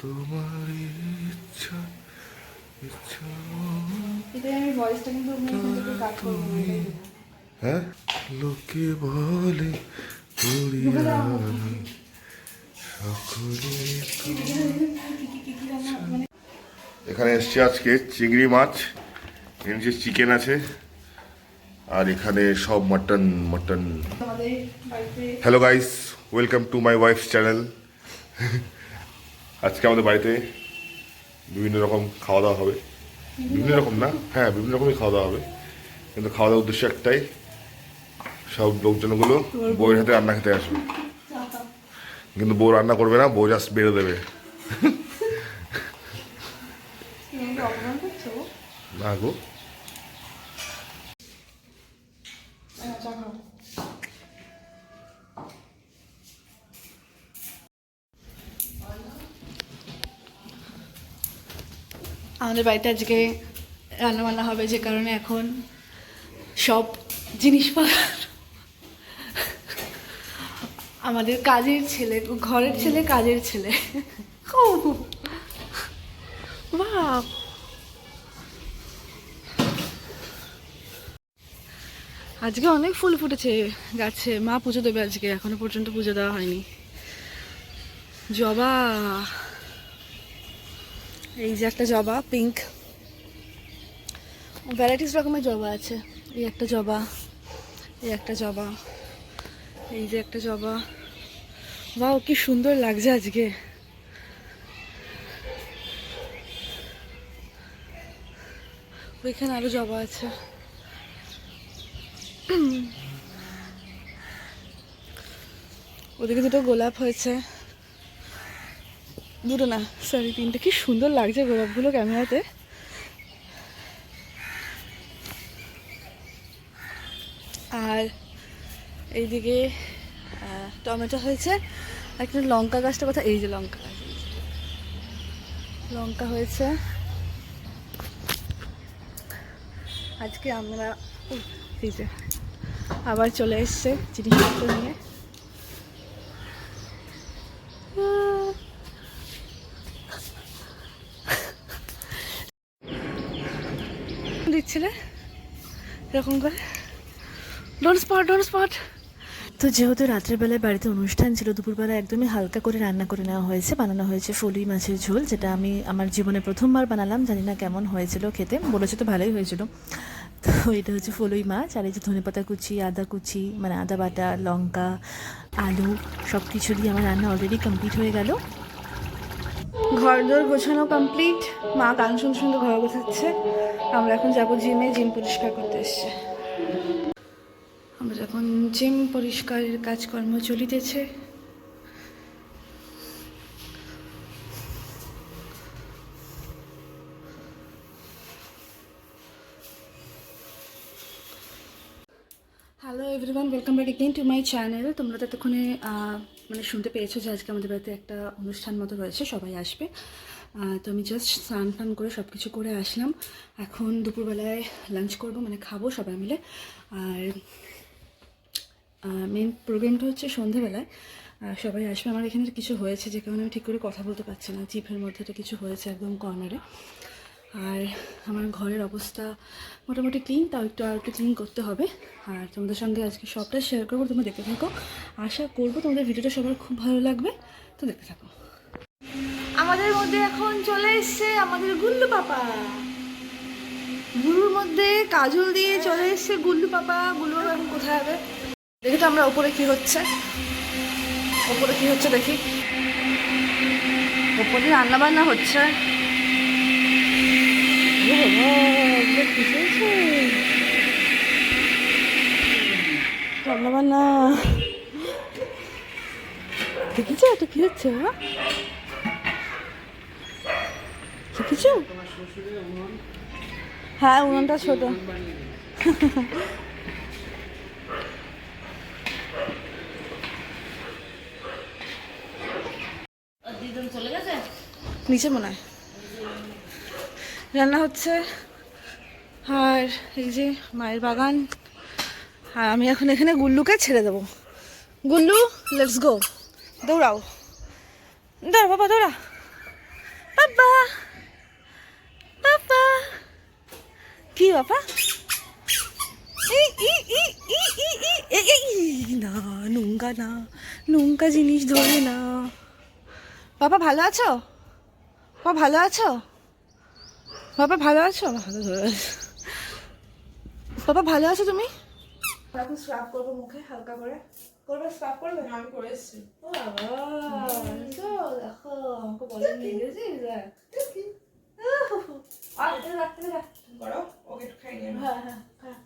তোমার ইচ্ছা এখান। হ্যাঁ? লোকে বলে সকলে এখানে এসছি আজকে চিংড়ি মাছ এর নিচে চিকেন আছে আর এখানে সব mutton mutton hello guys welcome to my wife's channel আজকে আমাদের বাড়িতে বিভিন্ন রকম খাওয়া দাওয়া হবে। বিভিন্ন রকম না? হ্যাঁ বিভিন্ন রকমই খাওয়া দাওয়া হবে। কিন্তু খাওয়া দাওয়ার উদ্দেশ্য একটাই সব লোকজনগুলো বউয়ের হাতে রান্না খেতে আসবে। কিন্তু বউ রান্না করবে না বউ জাস্ট বেরো দেবে। না গো। আমাদের বাড়িতে আজকে রান্না বান্না হবে যে কারণে এখন সব জিনিসপত্র আমাদের কাজের ছেলে, ঘরের ছেলে, কাজের ছেলে। আজকে অনেক ফুল ফুটেছে গাছে। মা পুজো দেবে আজকে, এখনও পর্যন্ত পুজো দেওয়া হয়নি। জবা। এই যে একটা জবা পিঙ্ক ভ্যারাইটিস রকমের জবা আছে। এই একটা জবা, এই একটা জবা, এই যে একটা জবা। বাহ কি সুন্দর লাগছে আজকে। ওইখানে আরও জবা আছে। ওদিকে দুটো গোলাপ হয়েছে। দুটো না সরি তিনটে। কি সুন্দর লাগছে গোলাপগুলো ক্যামেরাতে। আর এইদিকে টমেটো হয়েছে একটা লঙ্কা গাছটা কথা, এই যে লঙ্কা গাছ লঙ্কা হয়েছে। আজকে আমরা এই যে, আবার চলে এসছে জিনিসপত্র নিয়ে। এরকম করে? ডোন্ট স্পট ডোন্ট স্পট তো যেহেতু রাত্রেবেলায় বাড়িতে অনুষ্ঠান ছিল দুপুরবেলা একদমই হালকা করে রান্না করে নেওয়া হয়েছে বানানো হয়েছে ফলুই মাছের ঝোল যেটা আমি আমার জীবনে প্রথমবার বানালাম জানি না কেমন হয়েছিল খেতে বলেছে তো ভালোই হয়েছিল। তো এটা হচ্ছে ফলুই মাছ আর এই যে ধনেপাতা কুচি আদা কুচি মানে আদা বাটা লঙ্কা আলু সব কিছু দিয়ে আমার রান্না অলরেডি কমপ্লিট হয়ে গেল। ঘর দোর গোছানো কমপ্লিট মা গান শুনতে শুনতে ঘর গোছাচ্ছে। আমরা এখন যাব জিমে, জিম পরিষ্কার করতে এসছে। আমরা এখন জিম পরিষ্কারের কাজকর্ম চলিতেছে। Hello everyone welcome back again to my channel তোমরা তো এতক্ষণে মানে শুনতে পেয়েছ যে আজকে আমাদের বাড়িতে একটা অনুষ্ঠান মতো রয়েছে, সবাই আসবে। তো আমি জাস্ট স্নান টান করে সব কিছু করে আসলাম। এখন দুপুরবেলায় লাঞ্চ করব মানে খাব সবাই মিলে। আর মেন প্রোগ্রামটা হচ্ছে সন্ধেবেলায়। আর সবাই আসবে। আমার এখানে কিছু হয়েছে যে কারণে আমি ঠিক করে কথা বলতে পারছি না। জিভের মধ্যে তো কিছু হয়েছে একদম কর্নারে আর আমার ঘরের অবস্থা মোটামুটি ক্লিন তাও একটু আর একটু ক্লিন করতে হবে। আর তোমাদের সঙ্গে আজকে সবটা শেয়ার করব, তোমরা দেখতে থাকো। আশা করব তোমাদের ভিডিওটা সবার খুব ভালো লাগবে। তো দেখতে থাকো। আমাদের মধ্যে এখন চলে এসছে আমাদের গুল্লু পাপা। গুলুর মধ্যে কাজল দিয়ে চলে এসছে গুল্লু পাপা। গুল্লু পাপা এখন কোথায় হবে? দেখি তো আমরা ওপরে কি হচ্ছে। ওপরে কি হচ্ছে দেখি। ওপরে রান্না বান্না হচ্ছে? রান্না বান্না দেখেছ এটা কি হচ্ছে হ্যাঁ? হ্যাঁ উনুনটা ছোট। নিচে মনে হয়। রান্না হচ্ছে আর এই যে মায়ের বাগান। আর আমি এখন এখানে গুল্লুকে ছেড়ে দেবো। গুল্লু লেটস গো দৌড়াও। দাঁড়া বাবা, দৌড়া। বাবা! কি বাবা? এই, ই, ই, ই, ই, ই, এই, এই, না নোংরা না নোংরা জিনিস ধরে না। বাবা ভালো আছো? বাবা ভালো আছো? বাবা ভালো আছো? ভালো ধরে বাবা ভালো আছো তুমি? এখন স্ক্রাব করব মুখে হালকা করে। করবে স্ক্রাব করবে? আমি করে এসেছি। ও বাবা তো দেখো আমাকে বলেনি ইংরেজি দেখ হ্যাঁ হ্যাঁ হ্যাঁ।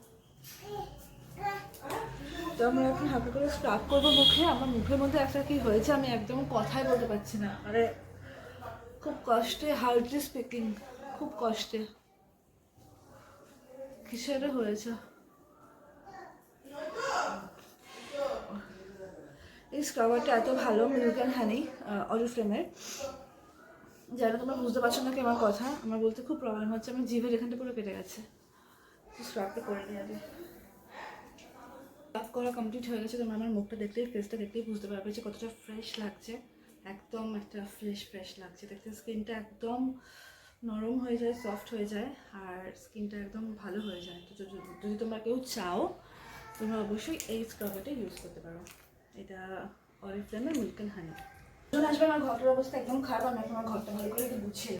তো আমরা এখন হালকা করে স্ক্রাব করব মুখে। আমার মুখের মধ্যে একটা কি হয়েছে আমি একদম কথাই বলতে পারছি না। আরে খুব কষ্টে হার্ডলি স্পিকিং খুব কষ্টে। কিছু একটা হয়েছে? এই স্ক্রাবারটা এত ভালো মিল্ক অ্যান্ড হানি অরিফ্লেমের যেন তোমরা বুঝতে পারছ না কি আমার কথা, আমার বলতে খুব প্রবলেম হচ্ছে, আমার জিভের এখানটা পুরো কেটে গেছে। স্ক্রাবটা করে নিয়ে যাবে স্ক্রাব করা কমপ্লিট হয়ে গেছে, তোমরা আমার মুখটা দেখলেই ফেসটা দেখলেই বুঝতে পারবে যে কতটা ফ্রেশ লাগছে। একদম একটা ফ্রেশ ফ্রেশ লাগছে। দেখতে স্কিনটা একদম নরম হয়ে যায় সফট হয়ে যায়, আর স্কিনটা একদম ভালো হয়ে যায়। তো যদি তোমরা কেউ চাও, তোমরা অবশ্যই এই স্ক্রাবারটা ইউজ করতে পারো। এটা অরিফ্লেমের মিল্ক অ্যান্ড হানি আসবে আমার ঘরটার অবস্থা একদম খারাপ আমি আমার ঘরটা ভালো করে একটু গুছিয়ে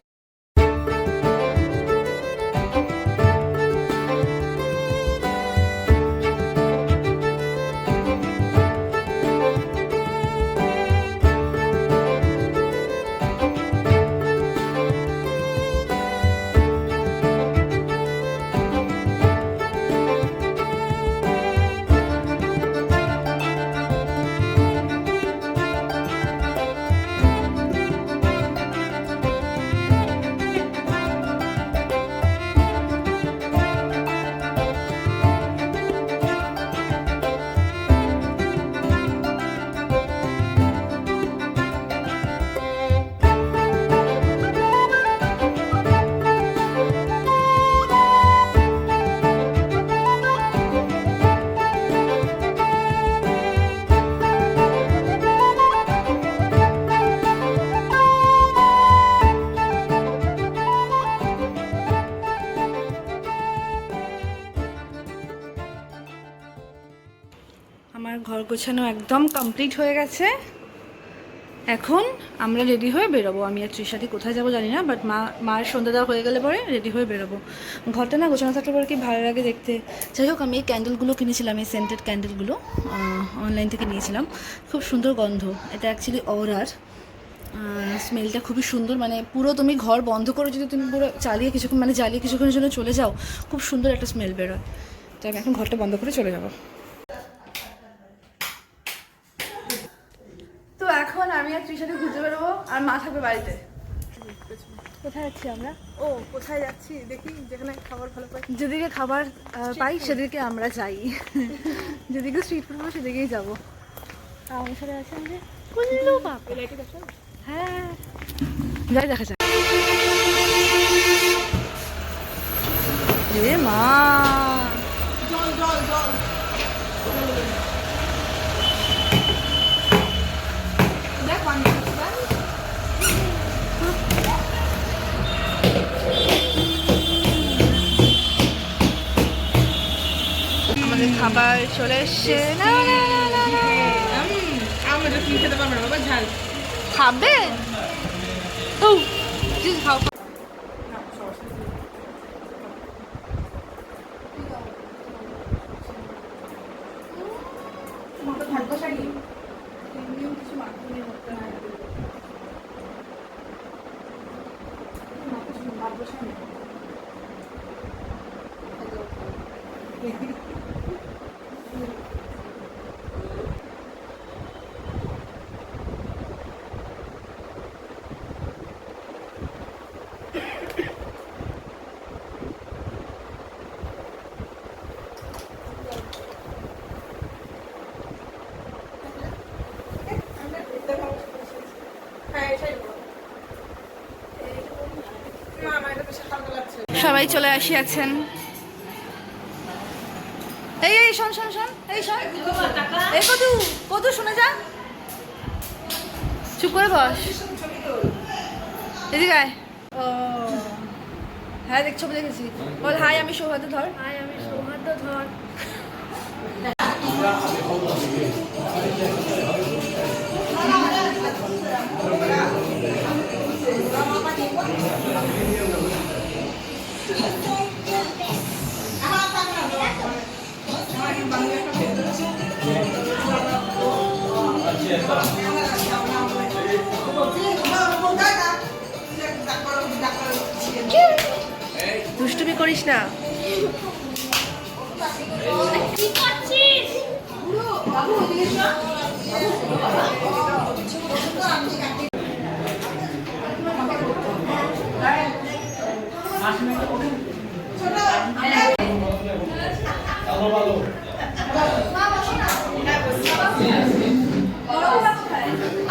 গোছানো একদম কমপ্লিট হয়ে গেছে। এখন আমরা রেডি হয়ে বেরোবো। আমি আর ত্রিশাদি কোথায় যাব জানি না বাট মা, মার সন্ধ্যা দেওয়া হয়ে গেলে পরে রেডি হয়ে বেরোবো। ঘরটা না গোছানো থাকলে পরে কি ভালো লাগে দেখতে। যাই হোক, আমি এই ক্যান্ডেলগুলো কিনেছিলাম, এই সেন্টেড ক্যান্ডেলগুলো অনলাইন থেকে নিয়েছিলাম। খুব সুন্দর গন্ধ। এটা অ্যাকচুয়ালি অরার স্মেলটা খুবই সুন্দর। মানে পুরো তুমি ঘর বন্ধ করে যদি তুমি পুরো চালিয়ে কিছুক্ষণ মানে জ্বালিয়ে কিছুক্ষণের জন্য চলে যাও, খুব সুন্দর একটা স্মেল বেরোয়। তো আমি এখন ঘরটা বন্ধ করে চলে যাব। এখন আমি আর ত্রিশাতে ঘুরতে বেরোবো আর মা থাকবে বাড়িতে। কোথায় যাচ্ছি আমরা? ও কোথায় যাচ্ছি? দেখি যেখানে খাবার ভালো পাই। যেদিকে খাবার পাই সেদিকে আমরা যাই। যেদিকে স্ট্রিট ফুড পাবো সেদিকেই যাব। আমার সাথে আছে আমাদের কুল্লু বাপ। হ্যাঁ। যাই দেখা যাক। এ মা। জল জল জল। খাবার চলে এসছে। ঝাল। খাবে? খাও। ভাগ্য শাড়ি। কিছু মাধ্যমে করতে হ্যাঁ। সবাই চলে আসিয়াছেন। এই এই, শোন শোন শোন, এই শোন। এই, কদু কদু, শুনে যা। চুপ করে বস। এদিকে ও হ্যাঁ দেখ, ছবি দেখেছি। বল, হাই, আমি সৌহার্দ ধর। হাই করিস না।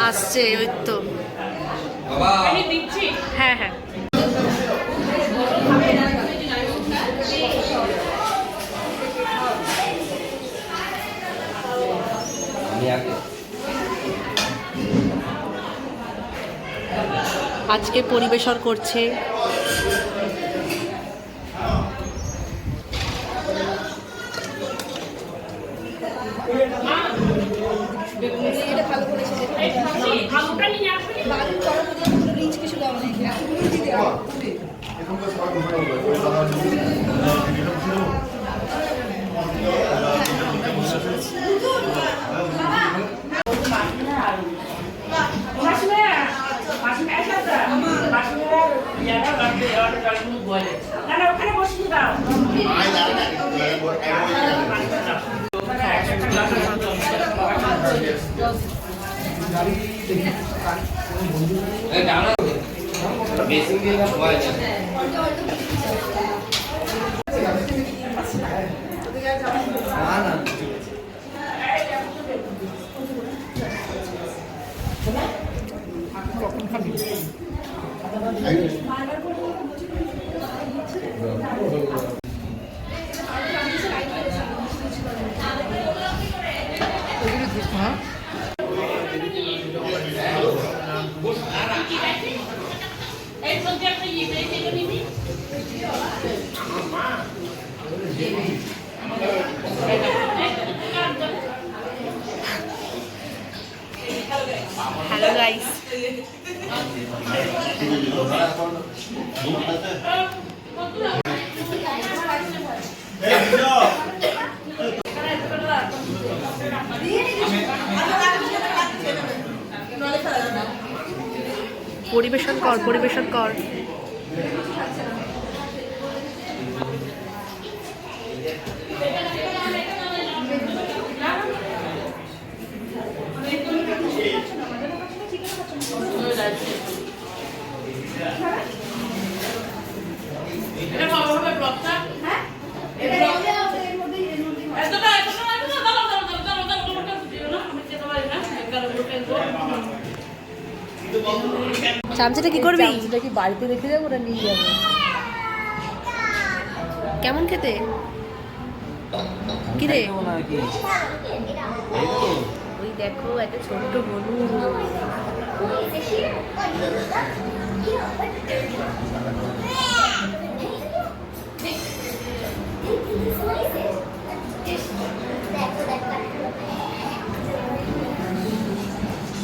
আসছে ওই তো। হ্যাঁ হ্যাঁ। আজকে পরিবেশন করছে ঠিক আছে হ্যালো গাইস পরিবেশন কর পরিবেশন কর। চামচাটা কি করবি? চামচটা কি বাড়িতে রেখে যাব না নিয়ে যাব? কেমন খেতে? কি রে? ওই দেখো একটা ছোট্ট হলুদ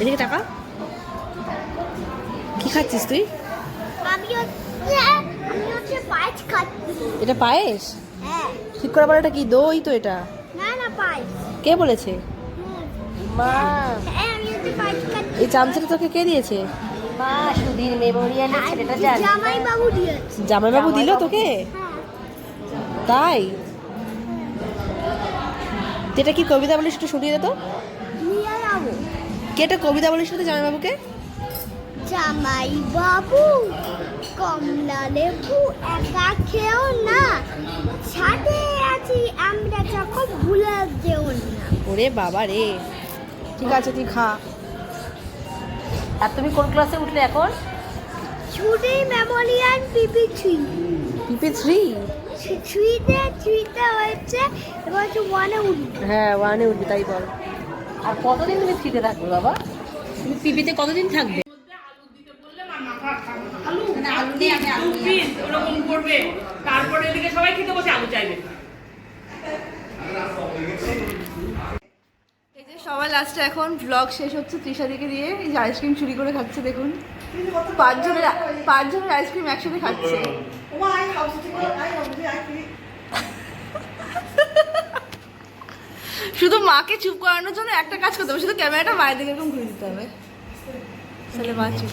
এদিকে টাকা কি খাচ্ছিস তুই? এটা পায়েস? হ্যাঁ। ঠিক করে বলো এটা কি দই তো এটা? না না পায়েস। কে বলেছে? মা। হ্যাঁ এই চামচাটা তোকে কে দিয়েছে? জামাইবাবু দিল তোকে? হ্যাঁ। তাই? এটা কি কবিতা বলিস একটু শুনিয়ে দে তো। কে এটা কবিতা বলিস তো জামাইবাবুকে? জামাই বাবু কমলা লেবু একা খেও না। সাথে আছি আমরা যখন ভুলে যেও না। ওরে বাবা রে। ঠিক আছে তুই খা। আর তুমি কোন ক্লাসে উঠলে এখন? ছুটি memorial PP three. PP three? থ্রিতে থ্রিতে হয়েছে এবার হচ্ছে ওয়ানে উঠবে। হ্যাঁ ওয়ানে উঠবি তাই বল। আর কতদিন তুমি ফ্রিতে থাকবে বাবা? তুমি পিপিতে কতদিন থাকবে? পিস ওরকম করবে। তারপরে এদিকে সবাই খেতে বসে আলু চাইবে। এই যে সবার লাস্টে এখন ব্লগ শেষ হচ্ছে তৃষাদিকে দিয়ে। এই যে আইসক্রিম চুরি করে খাচ্ছে দেখুন। পাঁচজনের পাঁচজনের আইসক্রিম একসাথে খাচ্ছে। শুধু মাকে চুপ করানোর জন্য একটা কাজ করতে হবে শুধু ক্যামেরাটা মায়ের দিকে এরকম ঘুরে দিতে হবে। তাহলে মা চুপ